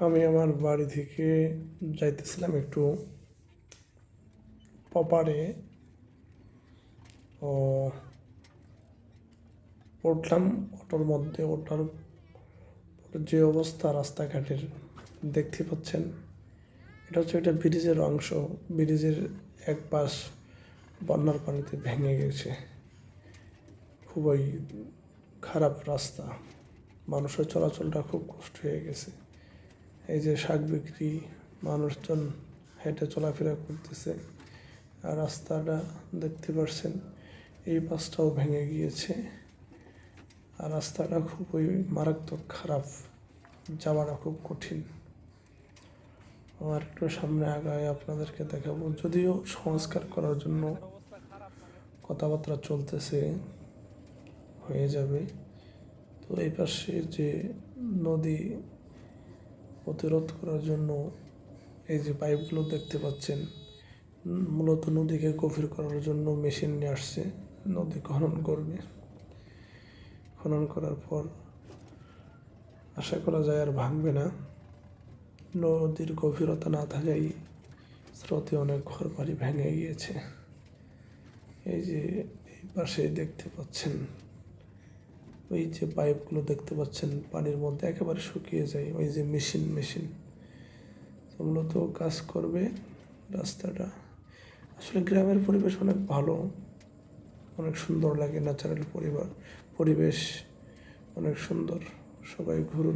আমি আমার বাড়ি থেকে যাইতেছিলাম একটু পপারে ও, উঠলাম অটোর মধ্যে, ওঠার যে অবস্থা রাস্তাঘাটের দেখতে পাচ্ছেন, এটা হচ্ছে একটা ব্রিজের অংশ। ব্রিজের এক পাশ বন্যার পানিতে ভেঙে গেছে। খুবই খারাপ রাস্তা। মানুষের চলাচলটা খুব কষ্ট হয়ে গেছে। এই যে শাক বিক্রি, মানুষজন হেঁটে চলাফেরা করতেছে, আর রাস্তাটা দেখতে পাচ্ছেন এই পাশটাও ভেঙে গিয়েছে, আর রাস্তাটা খুবই মারাত্মক খারাপ, যাওয়াটা খুব কঠিন। আমার একটু সামনে আগায় আপনাদেরকে দেখাবো, যদিও সংস্কার করার জন্য কথাবার্তা চলতেছে, হয়ে যাবে। তো এই পাশে যে নদী প্রতিরোধ করার জন্য এই যে পাইপগুলো দেখতে পাচ্ছেন মূলত নদীকে গভীর করার জন্য মেশিন নিয়ে আসছে, নদী খনন করবে। খনন করার পর আশা করা যায় আর ভাঙবে না। নদীর গভীরতা না থাকাই স্রোতে অনেক ঘর বাড়ি ভেঙে গিয়েছে। এই যে এই পাশে দেখতে পাচ্ছেন ওই যে পাইপগুলো দেখতে পাচ্ছেন, পানির মধ্যে একেবারে শুকিয়ে যায়, ওই যে মেশিন মেশিন। মূলত কাজ করবে রাস্তাটা। আসলে গ্রামের পরিবেশ অনেক ভালো, অনেক সুন্দর লাগে ন্যাচারাল পরিবার, পরিবেশ অনেক সুন্দর, সবাই ঘুরুন।